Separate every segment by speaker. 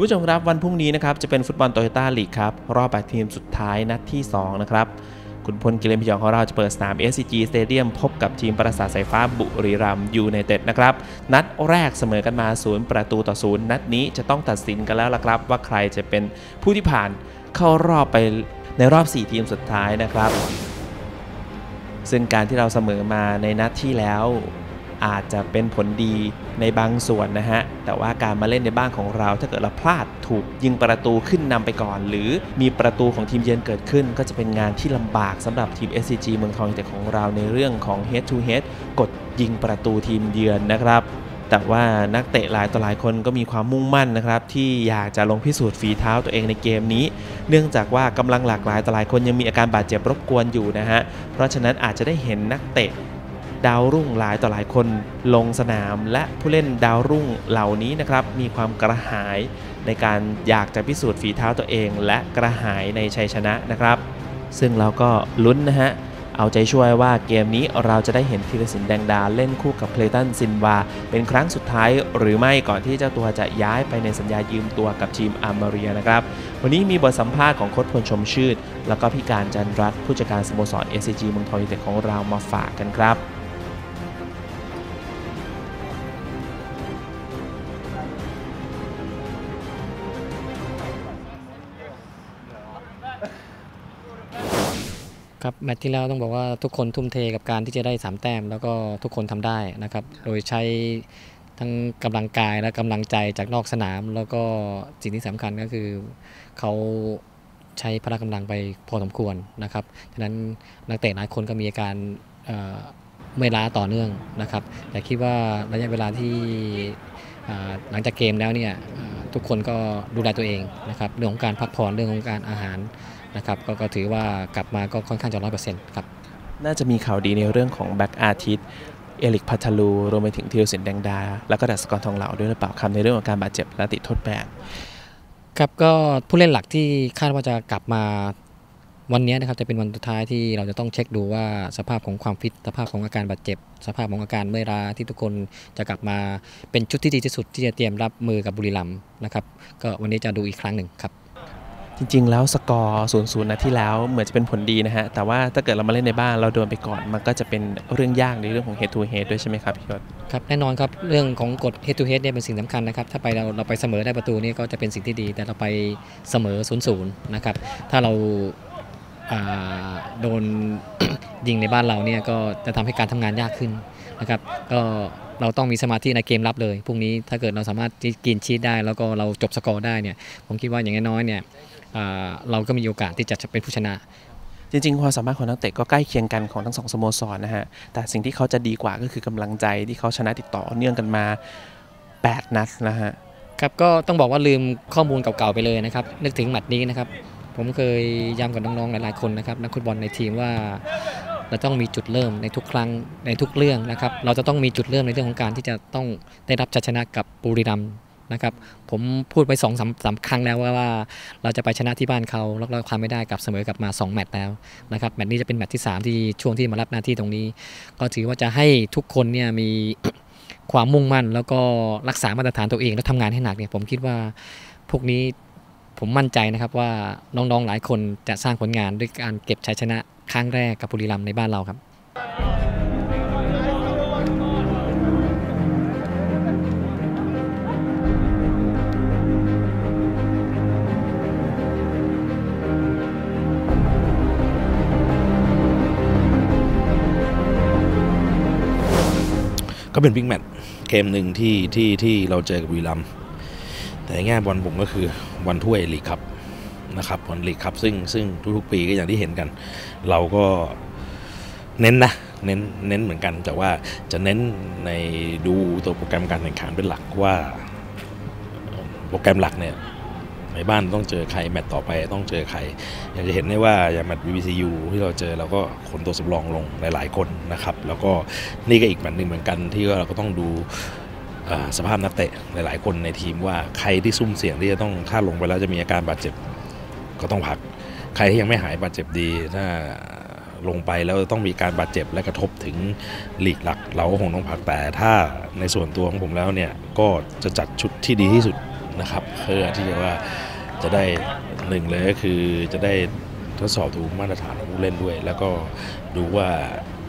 Speaker 1: คุณผู้ชมครับวันพรุ่งนี้นะครับจะเป็นฟุตบอลโตโยต้าลีกครับรอบแปดทีมสุดท้ายนัดที่ 2 นะครับคุณพลกิเลนพยองของเราจะเปิดสนาม SCG Stadium พบกับทีมประสาทสายฟ้าบุรีรัมย์ยูไนเต็ดนะครับ นัดแรกเสมอกันมาศูนย์ประตูต่อศูนย์นัดนี้จะต้องตัดสินกันแล้วล่ะครับ ว่าใครจะเป็นผู้ที่ผ่านเข้ารอบไปในรอบ 4 ทีมสุดท้ายนะครับ ซึ่งการที่เราเสมอมาในนัดที่แล้ว อาจจะเป็นผลดีในบางส่วนนะฮะ แต่ว่าการมาเล่นในบ้านของเรา ถ้าเกิดเราพลาดถูกยิงประตูขึ้นนำไปก่อน หรือมีประตูของทีมเยือนเกิดขึ้น ก็จะเป็นงานที่ลำบากสำหรับทีม SCG เมืองทองยูไนเต็ดของเราในเรื่องของ head to head กดยิงประตูทีมเยือนนะครับแต่ว่านักเตะหลายต่อหลายคนก็มีความมุ่งมั่นนะครับที่อยากจะลงพิสูจน์ฝีเท้าตัวเองในเกมนี้ เนื่องจากว่ากำลังหลากหลายต่อหลายคนยังมีอาการบาดเจ็บรบกวนอยู่นะฮะเพราะฉะนั้นอาจจะได้เห็นนักเตะ ดาวรุ่งหลายต่อหลายคนลงสนาม และผู้เล่นดาวรุ่งเหล่านี้นะครับมีความกระหายในการอยากจะพิสูจน์ฝีเท้าตัวเอง และกระหายในชัยชนะนะครับ ซึ่งเราก็ลุ้นนะฮะเอาใจช่วยว่าเกมนี้เราจะได้เห็นธีรศิลป์แดงดาเล่นคู่กับเคลตันซินวา เป็นครั้งสุดท้ายหรือไม่ก่อนที่เจ้าตัวจะย้ายไปในสัญญายืมตัวกับทีมอาร์มาเรียนะครับ วันนี้มีบทสัมภาษณ์ของโค้ชพลชมชื่น แล้วก็พี่การจันรัตผู้จัดการสโมสร SCG เมืองทองยูไนเต็ดของเรามาฝากกันครับ
Speaker 2: ครับแมตช์ที่แล้วต้องบอกว่าทุกคนทุ่มเทกับการที่จะได้ 3 แต้ม แล้วก็ทุกคนทำได้นะครับ โดยใช้ทั้งกำลังกายและกำลังใจจากนอกสนาม แล้วก็สิ่งที่สำคัญก็คือเขาใช้พละกำลังไปพอสมควรนะครับฉะนั้นนักเตะหลายคนก็มีอาการเมื่อยล้าต่อเนื่องนะครับ แต่คิดว่าระยะเวลาที่หลังจากเกมแล้วเนี่ยทุกคนก็ดูแลตัวเองนะครับเรื่องของการพักผ่อนเรื่องของการอาหาร นะครับกก็ถือว่ากลับมาก็ค่อนข้างจะร้อยเปอร์เซ็นต์ครับ
Speaker 1: น่าจะมีข่าวดีในเรื่องของแบ็กอาทิตย์เอลิกพัทลูรวมไปถึงธีรศิลป์แดงดา แล้วก็ดัสกรทองเหลาด้วยหรือเปล่าครับในเรื่องของการบาดเจ็บและติดโทษแบน
Speaker 2: ครับก็ผู้เล่นหลักที่คาดว่าจะกลับมาวันนี้นะครับจะเป็นวันสุดท้ายที่เราจะต้องเช็คดูว่าสภาพของความฟิตสภาพของอาการบาดเจ็บ สภาพของอาการเมื่อยล้าที่ทุกคนจะกลับมาเป็นชุดที่ดีที่สุดที่จะเตรียมรับมือกับบุรีรัมย์นะครับก็วันนี้จะดูอีกครั้งหนึ่งครับ
Speaker 1: จริง ๆ แล้วสกอร์0ูนย์นะที่แล้วเหมือนจะเป็นผลดีนะฮะ แต่ว่าถ้าเกิดเรามาเล่นในบ้านเราโดนไปก่อน มันก็จะเป็นเรื่องยากในเรื่องของ head to head ด้วยใช่ไหมครับพี่ยศ
Speaker 2: ครับแน่นอนครับเรื่องของกฎ head to head เนี่ยเป็นสิ่งสำคัญนะครับ ถ้าไปเราเราไปเสมอได้ประตูนี่ก็จะเป็นสิ่งที่ดี แต่เราไปเสมอ0ูนย์นะครับ ถ้าเราโดนยิงในบ้านเราเนี่ยก็จะทำให้การทำงานยากขึ้นนะครับก็เราต้องมีสมาธิในเกมรับเลยพรุ่งนี้ถ้าเกิดเราสามารถที่กินชีตได้ แล้วก็เราจบสกอร์ได้เนี่ยผมคิดว่าอย่างน้อยๆเนี่ย เราก็มีโอกาสที่จะเป็นผู้ชนะ
Speaker 1: จริงๆความสามารถของนักเตะก็ใกล้เคียงกันของทั้งสองสโมสรนะฮะ แต่สิ่งที่เขาจะดีกว่าก็คือกำลังใจที่เขาชนะติดต่อเนื่องกันมา 8 นัดนะฮะ
Speaker 2: ครับก็ต้องบอกว่าลืมข้อมูลเก่าๆไปเลยนะครับ นึกถึงแมตช์นี้นะครับ ผมเคยย้ำกับน้องๆหลายๆคนนะครับนักฟุตบอลในทีมว่าเราต้องมีจุดเริ่มในทุกครั้งในทุกเรื่องนะครับ เราจะต้องมีจุดเริ่มในเรื่องของการที่จะต้องได้รับชัยชนะกับบุรีรัมย์ นะครับผมพูดไปสองสามครั้งแล้วว่าวาเราจะไปชนะที่บ้านเขาแล้วเราทำไม่ได้กับเสมอกลับมา 2 แมตช์แล้วนะครับแมตช์นี้จะเป็นแมตช์ที่ 3 ที่ช่วงที่มารับหน้าที่ตรงนี้ ก็ถือว่าจะให้ทุกคนเนี่ยมีความมุ่งมั่น แล้วก็รักษามาตรฐานตัวเองแล้วทำงานให้หนักเนี่ยผมคิดว่าพวกนี้ผมมั่นใจนะครับว่าน้องๆหลายคนจะสร้างผลงานด้วยการเก็บชัยชนะครั้งแรกกับบุรีรัมย์ในบ้านเราครับ
Speaker 3: เป็นบิ๊กแมตช์เกมหนึ่งที่ที่ที่เราเจอกับบุรีรัมแต่แง่บอลผมก็คือวันถ้วยลีกครับนะครับบอลลีกครับซึ่งซึ่งทุกๆ ปีก็อย่างที่เห็นกัน เราก็เน้นนะเน้นเน้นเหมือนกัน แต่ว่าจะเน้นในดูตัวโปรแกรมการแข่งขันเป็นหลักว่าโปรแกรมหลักเนี่ย ในบ้านต้องเจอใครแมตต์ต่อไปต้องเจอใครอย่างจะเห็นได้ว่าอย่างแมตช์ BBCU ที่เราเจอเราก็คนตัวสำรองลงหลาย ๆ คนนะครับ แล้วก็นี่ก็อีกแมตช์หนึ่งเหมือนกันที่เราก็ต้องดูสภาพนักเตะหลาย ๆ คนในทีมว่าใครที่ซุ่มเสี่ยงที่จะต้องถ้าลงไปแล้วจะมีอาการบาดเจ็บก็ต้องพัก ใครที่ยังไม่หายบาดเจ็บดีถ้าลงไปแล้วต้องมีการบาดเจ็บและกระทบถึงหลีกหลัก เราก็คงต้องพักแต่ถ้าในส่วนตัวของผมแล้วเนี่ยก็จะจัดชุดที่ดีที่สุด นะครับเพื่อที่จะว่าจะได้หนึ่งเลยก็คือจะได้ทดสอบดูมาตรฐานของผู้เล่นด้วย แล้วก็ดูว่า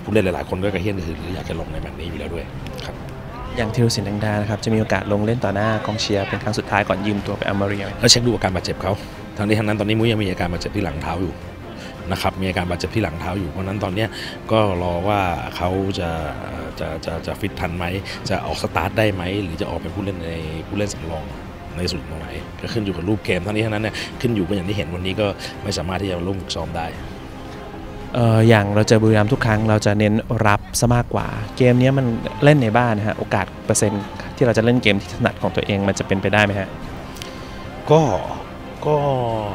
Speaker 3: ผู้เล่นหลาย ๆ คนก็กระเฮี้ยนกระหือรืออยากจะลงในแมตช์นี้อยู่แล้วด้วยครับ
Speaker 1: อย่างธีรศิลป์ดังดานะครับจะมีโอกาสลงเล่นต่อหน้ากองเชียร์เป็นครั้งสุดท้ายก่อนยืมตัวไปอเมริกา
Speaker 3: แล้วเช็คดูอาการบาดเจ็บเขาทั้งนี้ทั้งนั้นตอนนี้มุ้ยยังมีอาการบาดเจ็บที่หลังเท้าอยู่นะครับมีอาการบาดเจ็บที่หลังเท้าอยู่เพราะฉะนั้นตอนเนี้ยก็รอว่าเขาจะจะจะจะฟิตทันไหมจะออกสตาร์ทได้ไหมหรือจะออกเป็นผู้เล่นในผู้เล่นสำรอง ในสุดตรงไหนก็ขึ้นอยู่กับรูปเกมทั้งนี้ทั้งนั้นเนี่ยขึ้นอยู่กับอย่างที่เห็นวันนี้ก็ไม่สามารถที่จะร่วมฝึกซ้อมได้
Speaker 1: เอออย่างเราเจอบุรีรัมย์ทุกครั้งเราจะเน้นรับซะมากกว่า เกมเนี้ยมันเล่นในบ้านนะฮะโอกาสเปอร์เซ็นต์ที่เราจะเล่นเกมที่ถนัดของตัวเองมันจะเป็นไปได้ไหมฮะ
Speaker 3: ก็ก็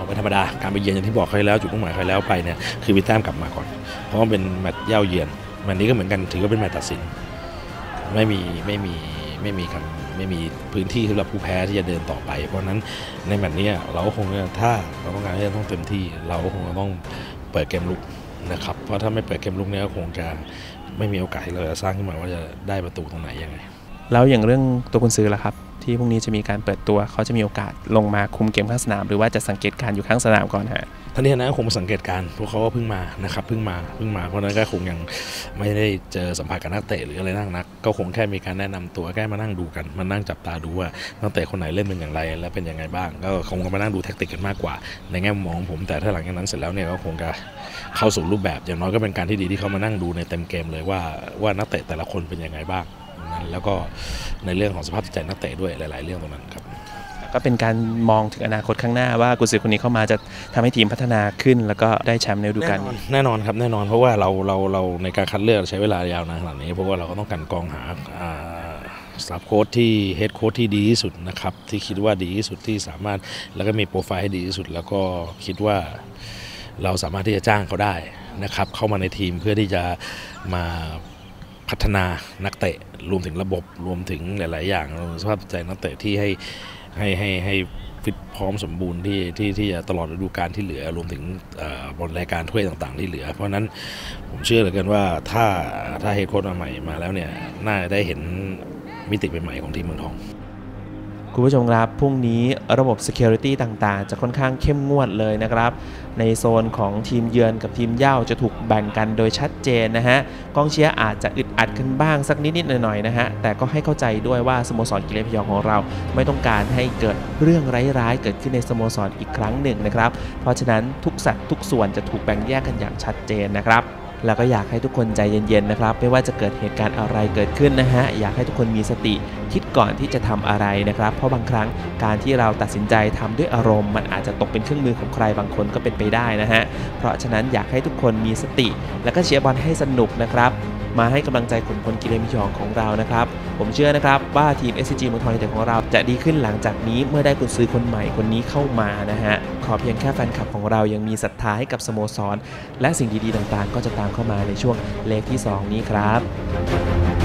Speaker 3: เป็นธรรมดาการไปเยือนอย่างที่บอกใครแล้วจุดมุ่งหมายใครแล้วไปเนี่ยคือวิแต้มกลับมาก่อน เพราะว่าเป็นแมตช์เย่าเยือนแมตช์นี้ก็เหมือนกันถือว่าเป็นแมตช์ตัดสิน ไม่มีไม่มีไม่มีคำ ไม่มีพื้นที่สำหรับผู้แพ้ที่จะเดินต่อไป เพราะนั้นในแบบนี้เราก็คงถ้าเราต้องการที่จะต้องเต็มที่ เราคงจะต้องเปิดเกมลุกนะครับเพราะถ้าไม่เปิดเกมลุกเนี้ยก็คงจะไม่มีโอกาสที่เราจะสร้างขึ้นมาว่าจะได้ประตูตรงไหนยังไง
Speaker 1: แล้วอย่างเรื่องตัวคุณซื้อล่ะครับ ที่พรุ่งนี้จะมีการเปิดตัวเขาจะมีโอกาสลงมาคุมเกมข้างสนาม หรือว่าจะสังเกตการอยู่ข้างสนามก่อนฮะ
Speaker 3: ท่านนี้นะคงมาสังเกตการพวกเขาก็เพิ่งมานะครับเพิ่งมาเพิ่งมาเพราะนั้นก็คงยังไม่ได้เจอสัมผัสกับนักเตะหรืออะไรนักนัก ก็คงแค่มีการแนะนำตัวแค่มานั่งดูกันมานั่งจับตาดูว่านักเตะคนไหนเล่นเป็นอย่างไร และเป็นยังไงบ้าง ก็คงมานั่งดูแท็กติกกันมากกว่า ในแง่มุมมองของผมแต่ถ้าหลังจากนั้นเสร็จแล้วเนี่ยก็คงจะเข้าสู่รูปแบบอย่างน้อยก็เป็นการที่ดีที่เขามานั่งดูในเต็มเกมเลยว่าว่านักเตะแต่ละคนเป็นยังไงบ้าง นั้น แล้วก็ในเรื่องของสภาพจิตใจนักเตะด้วยหลาย ๆ เรื่องตรงนั้นครับ
Speaker 1: ก็เป็นการมองถึงอนาคตข้างหน้าว่ากุญสือคนนี้เข้ามาจะทำให้ทีมพัฒนาขึ้น แล้วก็ได้แชมป์ในฤดูกาลนี้
Speaker 3: แน่นอนครับแน่นอนเพราะว่าเราเราเราในการคัดเลือกใช้เวลายาวนานขนาดนี้ เพราะว่าเราก็ต้องการกรองหาสตาฟโค้ชที่เฮดโค้ชที่ดีที่สุดนะครับที่คิดว่าดีที่สุดที่สามารถแล้วก็มีโปรไฟล์ให้ดีที่สุด แล้วก็คิดว่าเราสามารถที่จะจ้างเขาได้นะครับเข้ามาในทีมเพื่อที่จะมา พัฒนานักเตะรวมถึงระบบรวมถึงหลาย ๆ อย่างสภาพจิตใจนักเตะที่ให้ให้ให้ให้ฟิตพร้อมสมบูรณ์ที่ที่ที่จะตลอดฤดูกาลที่เหลือ รวมถึงบอลรายการถ้วยต่าง ๆ ที่เหลือ เพราะนั้นผมเชื่อเหลือเกินว่าถ้าถ้าเฮดโค้ชมาใหม่มาแล้วเนี่ยน่าจะได้เห็นมิติใหม่ๆของทีมเมืองทอง
Speaker 1: คุณผู้ชมครับพรุ่งนี้ระบบ Security ต่างๆ จะค่อนข้างเข้มงวดเลยนะครับ ในโซนของทีมเยือนกับทีมเย่าจะถูกแบ่งกันโดยชัดเจนนะฮะกองเชียร์อาจจะอึดอัดกันบ้างสักนิดๆหน่อยๆนะฮะแต่ก็ให้เข้าใจด้วยว่าสโมสรกิเลนพยองของเรา ไม่ต้องการให้เกิดเรื่องร้ายๆเกิดขึ้นในสโมสรอีกครั้งหนึ่งนะครับ เพราะฉะนั้นทุกสัดทุกส่วนจะถูกแบ่งแยกกันอย่างชัดเจนนะครับ แล้วก็อยากให้ทุกคนใจเย็นๆนะครับ ไม่ว่าจะเกิดเหตุการณ์อะไรเกิดขึ้นนะฮะ อยากให้ทุกคนมีสติคิดก่อนที่จะทำอะไรนะครับ เพราะบางครั้งการที่เราตัดสินใจทำด้วยอารมณ์ มันอาจจะตกเป็นเครื่องมือของใครบางคนก็เป็นไปได้นะฮะ เพราะฉะนั้นอยากให้ทุกคนมีสติ แล้วก็เชียร์บอลให้สนุกนะครับ มาให้กำลังใจขุนพลกิเลมิชองของเรานะครับ ผมเชื่อนะครับว่าทีม SCG เมืองทองยูไนเต็ดของเราจะดีขึ้นหลังจากนี้เมื่อได้กุญซื้อคนใหม่คนนี้เข้ามานะฮะขอเพียงแค่แฟนคลับของเรายังมีศรัทธาให้กับสโมสร และสิ่งดีๆต่างๆ ก็จะตามเข้ามาในช่วงเลขที่ 2 นี้ครับ